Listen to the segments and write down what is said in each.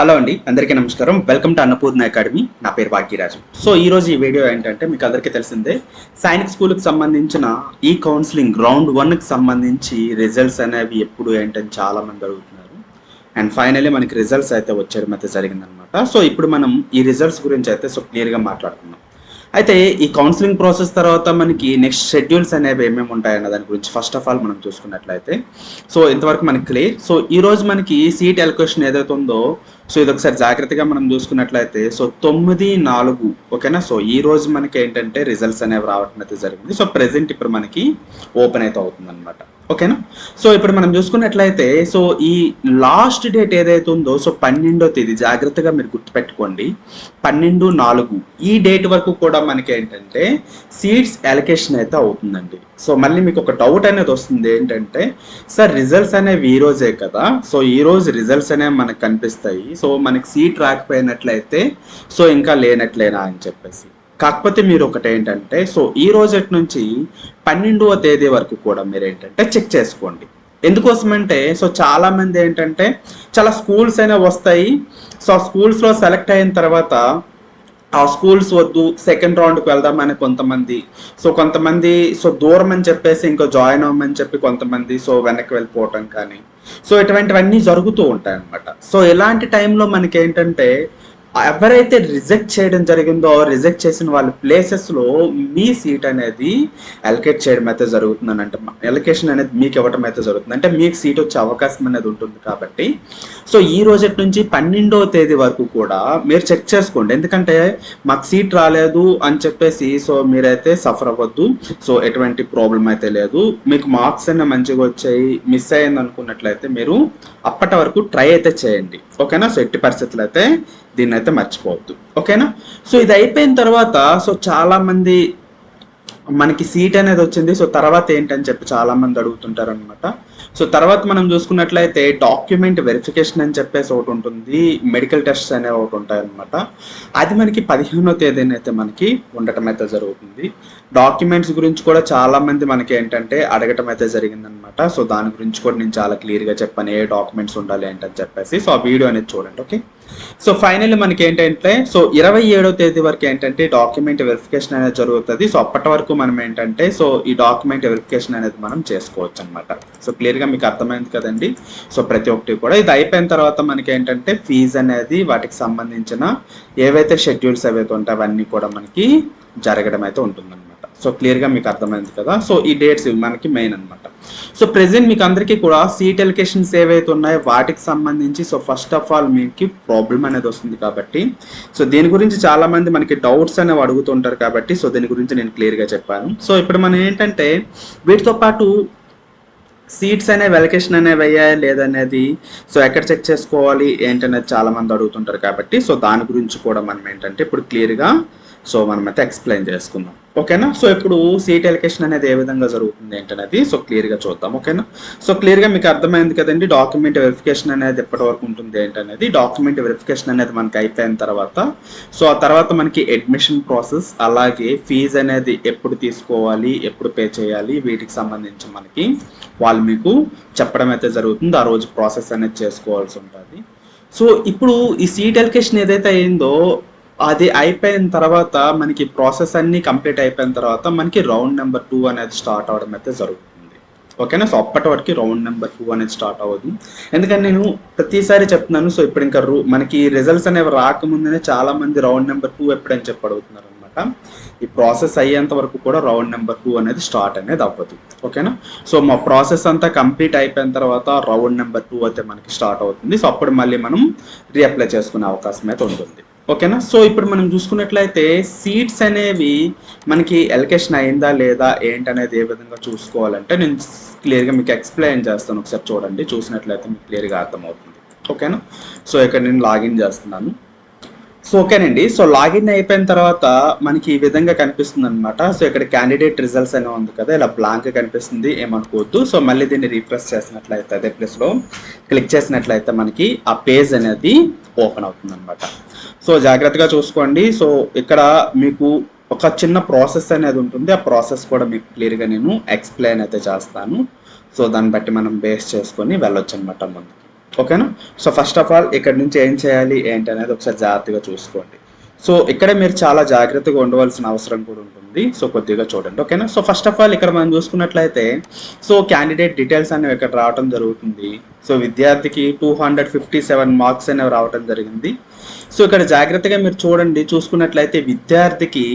Hello అండి అందరికీ నమస్కారం. వెల్కమ్ టు అన్నపూర్ణ అకాడమీ నా పేరు భాగ్యరాజు. సో ఈ రోజు ఈ వీడియో ఏంటంటే మీకు అందరికీ తెలిసిందే సైనిక్ స్కూల్కి సంబంధించిన ఈ కౌన్సిలింగ్ రౌండ్ వన్కి సంబంధించి రిజల్ట్స్ అనేవి ఎప్పుడు ఏంటని చాలా మంది అడుగుతున్నారు. అండ్ ఫైనలీ మనకి రిజల్ట్స్ అయితే వచ్చేయడం అయితే జరిగిందనమాట. సో ఇప్పుడు మనం ఈ రిజల్ట్స్ గురించి అయితే సో క్లియర్గా మాట్లాడుకుందాం. అయితే ఈ కౌన్సిలింగ్ ప్రాసెస్ తర్వాత మనకి నెక్స్ట్ షెడ్యూల్స్ అనేవి ఏమేమి ఉంటాయన్న దాని గురించి ఫస్ట్ ఆఫ్ ఆల్ మనం చూసుకున్నట్లయితే. సో ఇంతవరకు మనకి క్లియర్ సో ఈరోజు మనకి సీట్ ఎలక్షన్ ఏదైతే ఉందో సో ఇది ఒకసారి జాగ్రత్తగా మనం చూసుకున్నట్లయితే సో తొమ్మిది నాలుగు ఓకేనా? సో ఈ రోజు మనకి ఏంటంటే రిజల్ట్స్ అనేవి రావడం అయితే జరిగింది. సో ప్రెసెంట్ ఇప్పుడు మనకి ఓపెన్ అయితే అవుతుంది అనమాట ఓకేనా? సో ఇప్పుడు మనం చూసుకున్నట్లయితే సో ఈ లాస్ట్ డేట్ ఏదైతే ఉందో సో పన్నెండో తేదీ జాగ్రత్తగా మీరు గుర్తుపెట్టుకోండి. పన్నెండు నాలుగు ఈ డేట్ వరకు కూడా మనకి ఏంటంటే సీట్స్ అలొకేషన్ అయితే అవుతుందండి. సో మళ్ళీ మీకు ఒక డౌట్ అనేది వస్తుంది ఏంటంటే సార్ రిజల్ట్స్ అనేవి ఈ రోజే కదా? సో ఈ రోజు రిజల్ట్స్ అనేవి మనకు కనిపిస్తాయి. సో మనకి సీట్ రాకపోయినట్లయితే సో ఇంకా లేనట్లేనా అని చెప్పేసి. కాకపోతే మీరు ఒకటి ఏంటంటే సో ఈ రోజటి నుంచి పన్నెండవ తేదీ వరకు కూడా మీరు ఏంటంటే చెక్ చేసుకోండి. ఎందుకోసమంటే సో చాలా మంది ఏంటంటే చాలా స్కూల్స్ అయినా వస్తాయి. సో ఆ స్కూల్స్లో సెలెక్ట్ అయిన తర్వాత ఆ స్కూల్స్ వద్దు సెకండ్ రౌండ్కి వెళ్దామని కొంతమంది. సో కొంతమంది సో దూరం అని చెప్పేసి ఇంకో జాయిన్ అవ్వమని చెప్పి కొంతమంది సో వెనక్కి వెళ్ళిపోవటం కానీ. సో ఇటువంటివన్నీ జరుగుతూ ఉంటాయి అన్నమాట సో ఇలాంటి టైంలో మనకి ఏంటంటే ఎవరైతే రిజెక్ట్ చేయడం జరిగిందో రిజెక్ట్ చేసిన వాళ్ళ ప్లేసెస్లో మీ సీట్ అనేది అలకేట్ చేయడం అయితే జరుగుతుందని అంటే ఎలకేషన్ అనేది మీకు ఇవ్వడం అయితే జరుగుతుంది. అంటే మీకు సీట్ వచ్చే అవకాశం అనేది ఉంటుంది కాబట్టి. సో ఈ రోజు నుంచి పన్నెండవ తేదీ వరకు కూడా మీరు చెక్ చేసుకోండి. ఎందుకంటే మాకు సీట్ రాలేదు అని చెప్పేసి సో మీరైతే సఫర్ అవ్వద్దు. సో ఎటువంటి ప్రాబ్లం అయితే లేదు. మీకు మార్క్స్ అయినా మంచిగా వచ్చాయి మిస్ అయ్యింది అనుకున్నట్లయితే మీరు అప్పటి వరకు ట్రై అయితే చేయండి. ఓకేనా? సో ఎట్టి పరిస్థితులు అయితే దీన్ని అయితే మర్చిపోవద్దు. ఓకేనా? సో ఇది అయిపోయిన తర్వాత సో చాలామంది మనకి సీట్ అనేది వచ్చింది. సో తర్వాత ఏంటని చెప్పి చాలా మంది అడుగుతుంటారు అనమాట సో తర్వాత మనం చూసుకున్నట్లయితే డాక్యుమెంట్ వెరిఫికేషన్ అని చెప్పేసి ఒకటి ఉంటుంది. మెడికల్ టెస్ట్ అనేవి ఒకటి ఉంటాయి అనమాట అది మనకి పదిహేనో తేదీన అయితే మనకి ఉండటం అయితే జరుగుతుంది. డాక్యుమెంట్స్ గురించి కూడా చాలా మంది మనకి ఏంటంటే అడగటం అయితే జరిగిందనమాట సో దాని గురించి కూడా నేను చాలా క్లియర్గా చెప్పాను. ఏ డాక్యుమెంట్స్ ఉండాలి ఏంటని చెప్పేసి. సో ఆ వీడియో అనేది చూడండి ఓకే? సో ఫైనల్లీ మనకి ఏంటంటే సో ఇరవై ఏడో తేదీ వరకు ఏంటంటే డాక్యుమెంట్ వెరిఫికేషన్ అనేది జరుగుతుంది. సో అప్పటి వరకు మనం ఏంటంటే సో ఈ డాక్యుమెంట్ వెరిఫికేషన్ అనేది మనం చేసుకోవచ్చు అనమాట సో క్లియర్గా మీకు అర్థమైంది కదండి? సో ప్రతి ఒక్కటి కూడా. ఇది అయిపోయిన తర్వాత మనకి ఏంటంటే ఫీజు అనేది వాటికి సంబంధించిన ఏవైతే షెడ్యూల్స్ ఏవైతే ఉంటాయో అవన్నీ కూడా మనకి జరగడం అయితే ఉంటుందన్నమాట. సో క్లియర్గా మీకు అర్థమైంది కదా? సో ఈ డేట్స్ ఇవి మనకి మెయిన్ అనమాట సో ప్రెసెంట్ మీకు అందరికీ కూడా సీట్ ఎలికేషన్స్ ఏవైతే ఉన్నాయో వాటికి సంబంధించి సో ఫస్ట్ ఆఫ్ ఆల్ మీకు ప్రాబ్లం అనేది వస్తుంది కాబట్టి సో దీని గురించి చాలామంది మనకి డౌట్స్ అనేవి అడుగుతుంటారు కాబట్టి సో దీని గురించి నేను క్లియర్గా చెప్పాను. సో ఇప్పుడు మనం ఏంటంటే వీటితో పాటు సీట్స్ అనేవి వెలకేషన్ అనేవి అయ్యాయా లేదనేది సో ఎక్కడ చెక్ చేసుకోవాలి ఏంటనేది చాలా మంది అడుగుతుంటారు కాబట్టి సో దాని గురించి కూడా మనం ఏంటంటే ఇప్పుడు క్లియర్గా సో మనమైతే ఎక్స్ప్లెయిన్ చేసుకుందాం. ఓకేనా? సో ఇప్పుడు సీట్ ఎలికేషన్ అనేది ఏ విధంగా జరుగుతుంది ఏంటనేది? సో క్లియర్గా చూద్దాం ఓకేనా? సో క్లియర్గా మీకు అర్థమైంది కదండి డాక్యుమెంట్ వెరిఫికేషన్ అనేది ఎప్పటి వరకు ఉంటుంది ఏంటనేది? డాక్యుమెంట్ వెరిఫికేషన్ అనేది మనకి అయిపోయిన తర్వాత సో ఆ తర్వాత మనకి అడ్మిషన్ ప్రాసెస్ అలాగే ఫీజు అనేది ఎప్పుడు తీసుకోవాలి ఎప్పుడు పే చేయాలి వీటికి సంబంధించి మనకి వాళ్ళు మీకు చెప్పడం అయితే జరుగుతుంది ఆ రోజు ప్రాసెస్ అనేది చేసుకోవాల్సి ఉంటుంది. సో ఇప్పుడు ఈ సీట్ ఎలికేషన్ ఏదైతే అయిందో అది అయిపోయిన తర్వాత మనకి ప్రాసెస్ అన్ని కంప్లీట్ అయిపోయిన తర్వాత మనకి రౌండ్ నెంబర్ టూ అనేది స్టార్ట్ అవడం అయితే జరుగుతుంది. ఓకేనా సో అప్పటి వరకు రౌండ్ నెంబర్ టూ అనేది స్టార్ట్ అవ్వదు. ఎందుకంటే నేను ప్రతిసారి చెప్తున్నాను సో ఇప్పుడు ఇంకా రూ- మనకి రిజల్ట్స్ అనేవి రాకముందనే చాలా మంది రౌండ్ నెంబర్ టూ ఎప్పుడని చెప్పి అడుగుతున్నారు అనమాట ఈ ప్రాసెస్ అయ్యేంత వరకు కూడా రౌండ్ నెంబర్ టూ అనేది స్టార్ట్ అనేది అవ్వదు. ఓకేనా సో మా ప్రాసెస్ అంతా కంప్లీట్ అయిపోయిన తర్వాత రౌండ్ నెంబర్ టూ అయితే మనకి స్టార్ట్ అవుతుంది. సో అప్పుడు మళ్ళీ మనం రీఅప్లై చేసుకునే అవకాశం అయితే ఉంటుంది. ఓకేనా? సో ఇప్పుడు మనం చూసుకున్నట్లయితే సీట్స్ అనేవి మనకి ఎలకేషన్ అయిందా లేదా ఏంటనేది ఏ విధంగా చూసుకోవాలంటే నేను క్లియర్గా మీకు ఎక్స్ప్లెయిన్ చేస్తాను ఒకసారి చూడండి. చూసినట్లయితే మీకు క్లియర్గా అర్థమవుతుంది. ఓకేనా? సో ఇక్కడ నేను లాగిన్ చేస్తున్నాను. సో ఓకేనండి. సో లాగిన్ అయిపోయిన తర్వాత మనకి ఈ విధంగా కనిపిస్తుంది అనమాట సో ఇక్కడ క్యాండిడేట్ రిజల్ట్స్ అనే ఉంది కదా ఇలా బ్లాంక్ కనిపిస్తుంది ఏమనుకోవద్దు. సో మళ్ళీ దీన్ని రీఫ్రెష్ చేసినట్లయితే అదే ప్లేస్లో క్లిక్ చేసినట్లయితే మనకి ఆ పేజ్ అనేది ఓపెన్ అవుతుంది అనమాట సో జాగ్రత్తగా చూసుకోండి. సో ఇక్కడ మీకు ఒక చిన్న ప్రాసెస్ అనేది ఉంటుంది. ఆ ప్రాసెస్ కూడా మీకు క్లియర్గా నేను ఎక్స్ప్లెయిన్ అయితే చేస్తాను. సో దాన్ని బట్టి మనం బేస్ చేసుకొని వెళ్ళొచ్చు అనమాట ముందుకి ఓకేనా సో ఫస్ట్ ఆఫ్ ఆల్ ఇక్కడ నుంచి ఏం చేయాలి? ఏంటి అనేది ఒకసారి జాగ్రత్తగా చూసుకోండి. సో ఇక్కడ మీరు చాలా జాగ్రత్తగా ఉండవలసిన అవసరం కూడా ఉంటుంది. సో కొద్దిగా చూడండి. ఓకేనా సో ఫస్ట్ ఆఫ్ ఆల్ ఇక్కడ మనం చూసుకున్నట్లయితే సో క్యాండిడేట్ డీటెయిల్స్ అనేవి ఇక్కడ రావడం జరుగుతుంది. సో విద్యార్థికి two hundred fifty seven marks అనేవి రావడం జరిగింది. సో ఇక్కడ జాగ్రత్తగా మీరు చూడండి చూసుకున్నట్లయితే విద్యార్థికి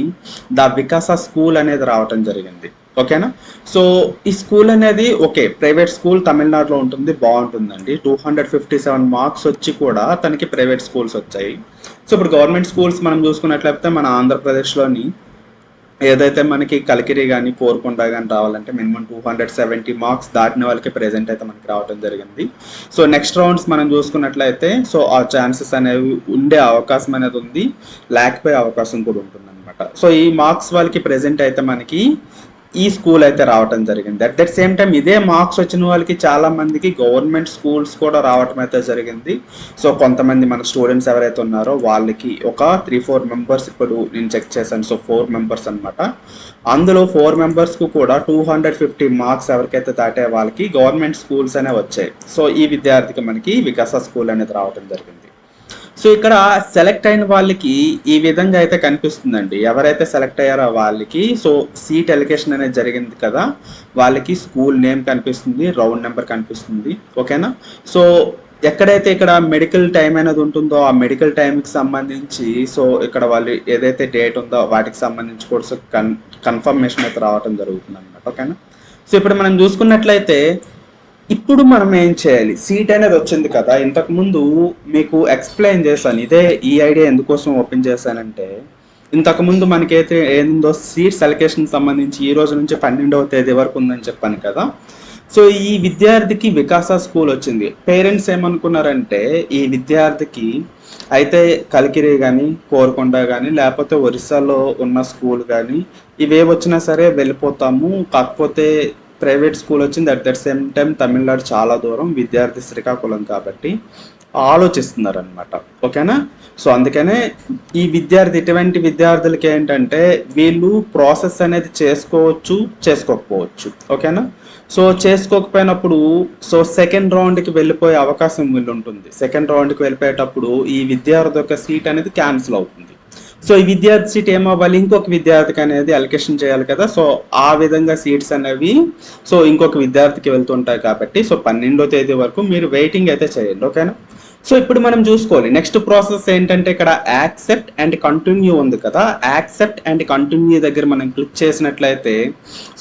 ద వికాస స్కూల్ అనేది రావటం జరిగింది. ఓకేనా? సో ఈ స్కూల్ అనేది ఓకే ప్రైవేట్ స్కూల్ తమిళనాడులో ఉంటుంది బాగుంటుందండి. Two hundred fifty seven marks వచ్చి కూడా తనకి ప్రైవేట్ స్కూల్స్ వచ్చాయి. సో ఇప్పుడు గవర్నమెంట్ స్కూల్స్ మనం చూసుకున్నట్లయితే మన ఆంధ్రప్రదేశ్లోని ఏదైతే మనకి కలికిరి కానీ కోరుకొండ కానీ రావాలంటే minimum two hundred seventy marks దాటిన వాళ్ళకి ప్రెజెంట్ అయితే మనకి రావడం జరిగింది. సో నెక్స్ట్ రౌండ్స్ మనం చూసుకున్నట్లయితే సో ఆ ఛాన్సెస్ అనేవి ఉండే అవకాశం అనేది ఉంది. లేకపోయే అవకాశం కూడా ఉంటుంది అనమాట సో ఈ మార్క్స్ వాళ్ళకి ప్రెజెంట్ అయితే మనకి ఈ స్కూల్ అయితే రావటం జరిగింది. అట్ దట్ సేమ్ టైం ఇదే మార్క్స్ వచ్చిన వాళ్ళకి చాలా మందికి గవర్నమెంట్ స్కూల్స్ కూడా రావటం అయితే జరిగింది. సో కొంతమంది మన స్టూడెంట్స్ ఎవరైతే ఉన్నారో వాళ్ళకి ఒక త్రీ ఫోర్ మెంబర్స్ ఇప్పుడు నేను చెక్ చేశాను. సో ఫోర్ మెంబర్స్ అనమాట అందులో ఫోర్ మెంబర్స్కు కూడా టూ హండ్రెడ్ ఫిఫ్టీ మార్క్స్ ఎవరికైతే దాటే వాళ్ళకి గవర్నమెంట్ స్కూల్స్ అనే వచ్చాయి. సో ఈ విద్యార్థికి మనకి వికాస స్కూల్ అనేది రావటం జరిగింది. సో ఇక్కడ సెలెక్ట్ అయిన వాళ్ళకి ఈ విధంగా అయితే కనిపిస్తుందండి. ఎవరైతే సెలెక్ట్ అయ్యారో వాళ్ళకి సో సీట్ ఎలికేషన్ అనేది జరిగింది కదా వాళ్ళకి స్కూల్ నేమ్ కనిపిస్తుంది రౌండ్ నెంబర్ కనిపిస్తుంది. ఓకేనా సో ఎక్కడైతే ఇక్కడ మెడికల్ టైం అనేది ఉంటుందో ఆ మెడికల్ టైంకి సంబంధించి సో ఇక్కడ వాళ్ళు ఏదైతే డేట్ ఉందో వాటికి సంబంధించి కూడా కన్ కన్ఫర్మేషన్ అయితే రావటం జరుగుతుంది అనమాట ఓకేనా సో ఇప్పుడు మనం చూసుకున్నట్లయితే ఇప్పుడు మనం ఏం చేయాలి? సీట్ అనేది వచ్చింది కదా ఇంతకు ముందు మీకు ఎక్స్ప్లెయిన్ చేశాను. ఇదే ఈ ఐడియా ఎందుకోసం ఓపెన్ చేశానంటే ఇంతకు ముందు మనకైతే ఏందో సీట్స్ అలొకేషన్ సంబంధించి ఈ రోజు నుంచి పన్నెండవ తేదీ వరకు ఉందని చెప్పాను కదా. సో ఈ విద్యార్థికి వికాస స్కూల్ వచ్చింది. పేరెంట్స్ ఏమనుకున్నారంటే ఈ విద్యార్థికి అయితే కలికిరి కానీ కోరకొండ కానీ లేకపోతే ఒరిస్సాలో ఉన్న స్కూల్ కానీ ఇవే వచ్చినా సరే వెళ్ళిపోతాము. కాకపోతే ప్రైవేట్ స్కూల్ వచ్చింది. At that same time Tamil Nadu చాలా దూరం. విద్యార్థి శ్రీకాకుళం కాబట్టి ఆలోచిస్తున్నారు అనమాట ఓకేనా? సో అందుకనే ఈ విద్యార్థి ఇటువంటి విద్యార్థులకి ఏంటంటే వీళ్ళు ప్రాసెస్ అనేది చేసుకోవచ్చు చేసుకోకపోవచ్చు. ఓకేనా? సో చేసుకోకపోయినప్పుడు సో సెకండ్ రౌండ్కి వెళ్ళిపోయే అవకాశం వీళ్ళు ఉంటుంది సెకండ్ రౌండ్కి వెళ్ళిపోయేటప్పుడు ఈ విద్యార్థి యొక్క సీట్ అనేది క్యాన్సిల్ అవుతుంది. సో ఈ విద్యార్థి సీట్ ఏమవ్వాలి ఇంకొక విద్యార్థికి అనేది అలొకేషన్ చేయాలి కదా. సో ఆ విధంగా సీట్స్ అనేవి సో ఇంకొక విద్యార్థికి వెళ్తుంటాయి కాబట్టి సో పన్నెండో తేదీ వరకు మీరు వెయిటింగ్ అయితే చేయండి. ఓకేనా సో ఇప్పుడు మనం చూసుకోవాలి. నెక్స్ట్ ప్రాసెస్ ఏంటంటే ఇక్కడ యాక్సెప్ట్ అండ్ కంటిన్యూ ఉంది కదా. యాక్సెప్ట్ అండ్ కంటిన్యూ దగ్గర మనం క్లిక్ చేసినట్లయితే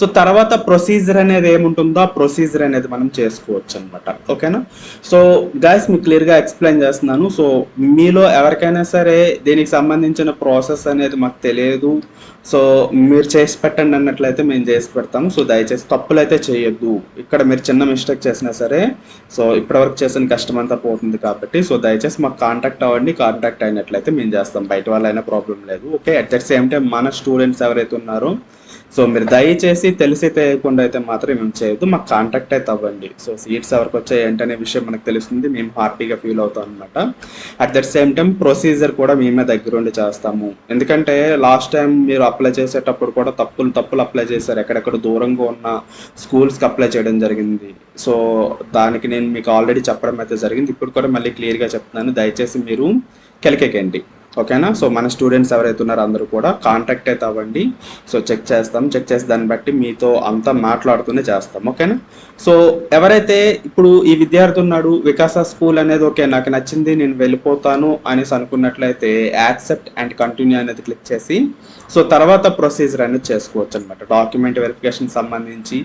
సో తర్వాత ప్రొసీజర్ అనేది ఏముంటుందో ఆ ప్రొసీజర్ అనేది మనం చేసుకోవచ్చు అనమాట ఓకేనా సో గాయస్ మీకు క్లియర్గా ఎక్స్ప్లెయిన్ చేస్తున్నాను. సో మీలో ఎవరికైనా సరే దీనికి సంబంధించిన ప్రాసెస్ అనేది మాకు తెలియదు. సో మీరు చేసి పెట్టండి అన్నట్లయితే మేము చేసి పెడతాము. సో దయచేసి తప్పులు అయితే చేయొద్దు. ఇక్కడ మీరు చిన్న మిస్టేక్ చేసినా సరే సో ఇప్పటివరకు చేసిన కష్టం అంతా పోతుంది కాబట్టి సో దయచేసి మాకు కాంటాక్ట్ అవ్వండి. కాంటాక్ట్ అయినట్లయితే మేము చేస్తాం. బయట వాళ్ళైనా ప్రాబ్లం లేదు. Okay at the same time మన స్టూడెంట్స్ ఎవరైతే ఉన్నారో సో మీరు దయచేసి తెలిసి తెలియకుండా అయితే మాత్రం మేము చేయొద్దు. మాకు కాంటాక్ట్ అయితే అవ్వండి. సో సీట్స్ ఎవరికి వచ్చాయి ఏంటనే విషయం మనకు తెలుస్తుంది. మేము హ్యాపీగా ఫీల్ అవుతాం అనమాట at that same time procedure కూడా మేమే దగ్గరుండి చేస్తాము. ఎందుకంటే లాస్ట్ టైం మీరు అప్లై చేసేటప్పుడు కూడా తప్పులు తప్పులు అప్లై చేశారు. ఎక్కడెక్కడ దూరంగా ఉన్న స్కూల్స్కి అప్లై చేయడం జరిగింది. సో దానికి నేను మీకు ఆల్రెడీ చెప్పడం అయితే జరిగింది. ఇప్పుడు కూడా మళ్ళీ క్లియర్గా చెప్తున్నాను. దయచేసి మీరు కెలకెక్కండి. ఓకేనా? సో మన స్టూడెంట్స్ ఎవరైతే ఉన్నారో అందరూ కూడా కాంటాక్ట్ అయితే అవ్వండి. సో చెక్ చేస్తాం. చెక్ చేసి దాన్ని బట్టి మీతో అంతా మాట్లాడుతూనే చేస్తాం. ఓకేనా? సో ఎవరైతే ఇప్పుడు ఈ విద్యార్థి ఉన్నాడు వికాస స్కూల్ అనేది ఓకే నాకు నచ్చింది నేను వెళ్ళిపోతాను అనేసి అనుకున్నట్లయితే యాక్సెప్ట్ అండ్ కంటిన్యూ అనేది క్లిక్ చేసి సో తర్వాత ప్రొసీజర్ అనేది చేసుకోవచ్చు అనమాట డాక్యుమెంట్ వెరిఫికేషన్ సంబంధించి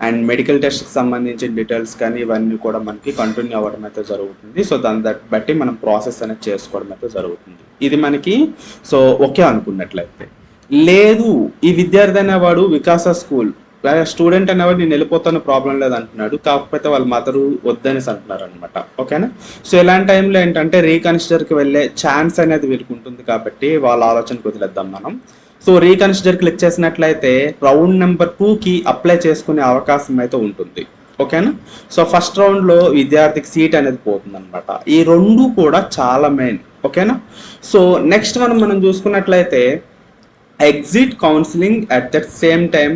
అండ్ మెడికల్ టెస్ట్కి సంబంధించిన డీటెయిల్స్ కానీ ఇవన్నీ కూడా మనకి కంటిన్యూ అవ్వడం అయితే జరుగుతుంది. సో దాన్ని బట్టి మనం ప్రాసెస్ అనేది చేసుకోవడం అయితే జరుగుతుంది. ఇది మనకి సో ఓకే అనుకున్నట్లయితే. లేదు ఈ విద్యార్థి అనేవాడు వికాస స్కూల్ స్టూడెంట్ అనేవాడు నేను వెళ్ళిపోతాను ప్రాబ్లం లేదు అంటున్నాడు. కాకపోతే వాళ్ళ మదరు వద్దనేసి అంటున్నారు అనమాట ఓకేనా? సో ఇలాంటి టైంలో ఏంటంటే రీకన్సిడర్కి వెళ్ళే ఛాన్స్ అనేది వీరికి ఉంటుంది కాబట్టి వాళ్ళ ఆలోచనకు వదిలేద్దాం మనం. సో రీకన్సిడర్ క్లిక్ చేసినట్లయితే రౌండ్ నెంబర్ టూకి అప్లై చేసుకునే అవకాశం అయితే ఉంటుంది. ఓకేనా సో ఫస్ట్ రౌండ్లో విద్యార్థికి సీట్ అనేది పోతుంది అనమాట ఈ రెండు కూడా చాలా మెయిన్ ఓకేనా సో నెక్స్ట్ మనం మనం చూసుకున్నట్లయితే exit counselling at that same time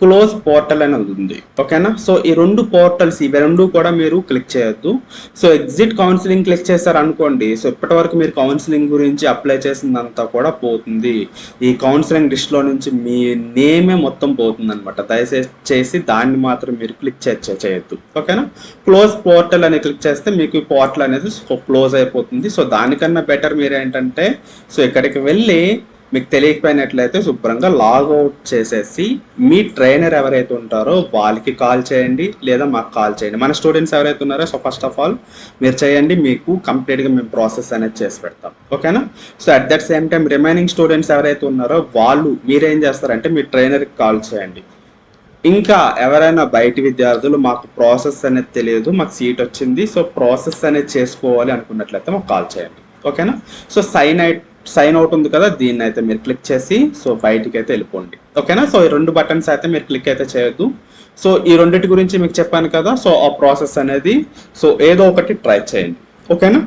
close portal అనేది ఉంది. ఓకేనా సో ఈ రెండు పోర్టల్స్ ఇవి రెండు కూడా మీరు క్లిక్ చేయొద్దు. సో ఎగ్జిట్ కౌన్సిలింగ్ క్లిక్ చేశారు అనుకోండి సో ఇప్పటి వరకు మీరు కౌన్సిలింగ్ గురించి అప్లై చేసిందంతా కూడా పోతుంది. ఈ కౌన్సిలింగ్ లిస్ట్లో నుంచి మీ నేమే మొత్తం పోతుంది అనమాట దయచేసి చేసి దాన్ని మాత్రం మీరు క్లిక్ చే చేయొద్దు. ఓకేనా క్లోజ్ పోర్టల్ అని క్లిక్ చేస్తే మీకు ఈ పోర్టల్ అనేది క్లోజ్ అయిపోతుంది. సో దానికన్నా బెటర్ మీరు ఏంటంటే సో ఇక్కడికి వెళ్ళి మీకు తెలియకపోయినట్లయితే శుభ్రంగా లాగౌట్ చేసేసి మీ ట్రైనర్ ఎవరైతే ఉంటారో వాళ్ళకి కాల్ చేయండి లేదా మాకు కాల్ చేయండి. మన స్టూడెంట్స్ ఎవరైతే ఉన్నారో సో ఫస్ట్ ఆఫ్ ఆల్ మీరు చేయండి మీకు కంప్లీట్గా మేము ప్రాసెస్ అనేది చేసి పెడతాం. ఓకేనా so at that same time remaining students ఎవరైతే ఉన్నారో వాళ్ళు మీరేం చేస్తారంటే మీ ట్రైనర్కి కాల్ చేయండి. ఇంకా ఎవరైనా బయటి విద్యార్థులు మాకు ప్రాసెస్ అనేది తెలియదు మాకు సీట్ వచ్చింది సో ప్రాసెస్ అనేది చేసుకోవాలి అనుకున్నట్లయితే మాకు కాల్ చేయండి. ఓకేనా so sign out sign out ఉంది కదా దీన్ని అయితే మీరు క్లిక్ చేసి సో బయటికి అయితే వెళ్ళిపోండి. ఓకేనా సో ఈ రెండు బటన్స్ అయితే మీరు క్లిక్ అయితే చేయొద్దు. సో ఈ రెండింటి గురించి మీకు చెప్పాను కదా సో ఆ ప్రాసెస్ అనేది సో ఏదో ఒకటి ట్రై చేయండి. ఓకేనా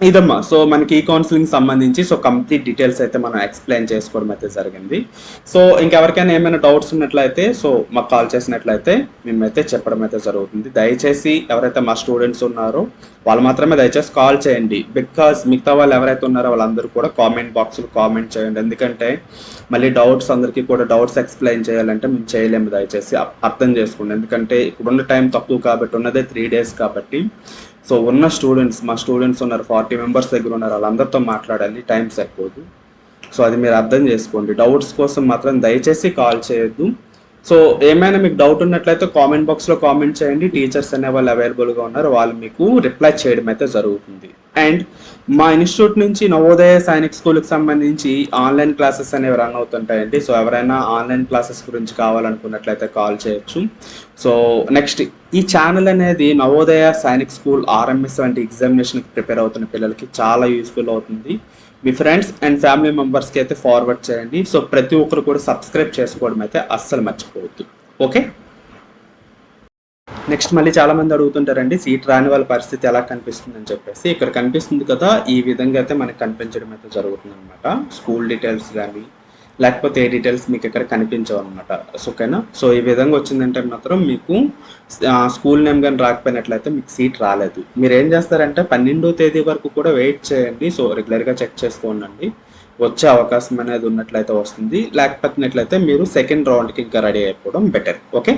ఇదమ్మా సో మనకి ఈ కౌన్సిలింగ్ సంబంధించి సో కంప్లీట్ డీటెయిల్స్ అయితే మనం ఎక్స్ప్లెయిన్ చేసుకోవడం అయితే జరిగింది. సో ఇంకెవరికైనా ఏమైనా డౌట్స్ ఉన్నట్లయితే సో మాకు కాల్ చేసినట్లయితే మేమైతే చెప్పడం అయితే జరుగుతుంది. దయచేసి ఎవరైతే మా స్టూడెంట్స్ ఉన్నారో వాళ్ళు మాత్రమే దయచేసి కాల్ చేయండి. బికాస్ మిగతా వాళ్ళు ఎవరైతే ఉన్నారో వాళ్ళందరూ కూడా కామెంట్ బాక్స్లో కామెంట్ చేయండి. ఎందుకంటే మళ్ళీ డౌట్స్ అందరికీ కూడా డౌట్స్ ఎక్స్ప్లెయిన్ చేయాలంటే మేము చేయలేము దయచేసి. అర్థం చేసుకోండి. ఎందుకంటే ఇప్పుడున్న టైం తక్కువ కాబట్టి ఉన్నదే త్రీ డేస్ కాబట్టి సో ఉన్న స్టూడెంట్స్ మా స్టూడెంట్స్ ఉన్నారు ఫార్టీ మెంబర్స్ దగ్గర ఉన్నారు వాళ్ళందరితో మాట్లాడాలి టైం సరిపోదు. సో అది మీరు అర్థం చేసుకోండి. డౌట్స్ కోసం మాత్రం దయచేసి కాల్ చేయొద్దు. సో ఏమైనా మీకు డౌట్ ఉన్నట్లయితే కామెంట్ బాక్స్లో కామెంట్ చేయండి. టీచర్స్ అనే వాళ్ళు అవైలబుల్గా ఉన్నారు. వాళ్ళు మీకు రిప్లై చేయడం అయితే జరుగుతుంది. అండ్ మా ఇన్స్టిట్యూట్ నుంచి నవోదయ సైనిక్ స్కూల్కి సంబంధించి ఆన్లైన్ క్లాసెస్ అనేవి రన్ అవుతుంటాయండి. సో ఎవరైనా ఆన్లైన్ క్లాసెస్ గురించి కావాలనుకున్నట్లయితే కాల్ చేయొచ్చు. సో నెక్స్ట్ ఈ ఛానల్ అనేది నవోదయ సైనిక్ స్కూల్ ఆర్ఎంఎస్ వంటి ఎగ్జామినేషన్కి ప్రిపేర్ అవుతున్న పిల్లలకి చాలా యూస్ఫుల్ అవుతుంది. మీ ఫ్రెండ్స్ అండ్ ఫ్యామిలీ మెంబర్స్కి అయితే ఫార్వర్డ్ చేయండి. సో ప్రతి ఒక్కరు కూడా సబ్స్క్రైబ్ చేసుకోవడం అయితే అస్సలు మర్చిపోవద్దు. ఓకే నెక్స్ట్ మళ్ళీ చాలా మంది అడుగుతుంటారండి సీట్ రాని వాళ్ళ పరిస్థితి ఎలా కనిపిస్తుంది అని చెప్పేసి. ఇక్కడ కనిపిస్తుంది కదా ఈ విధంగా అయితే మనకు కనిపించడం అయితే జరుగుతుంది అనమాట స్కూల్ డీటెయిల్స్ కానీ లేకపోతే ఏ డీటెయిల్స్ మీకు ఇక్కడ కనిపించవు అనమాట సో ఓకేనా? సో ఈ విధంగా వచ్చిందంటే మాత్రం మీకు స్కూల్ నేమ్ కానీ రాకపోయినట్లయితే మీకు సీట్ రాలేదు. మీరు ఏం చేస్తారంటే పన్నెండో తేదీ వరకు కూడా వెయిట్ చేయండి. సో రెగ్యులర్గా చెక్ చేసుకోండి వచ్చే అవకాశం అనేది ఉన్నట్లయితే వస్తుంది. లేకపోతే మీరు సెకండ్ రౌండ్కి ఇంకా రెడీ అయిపోవడం బెటర్ ఓకే?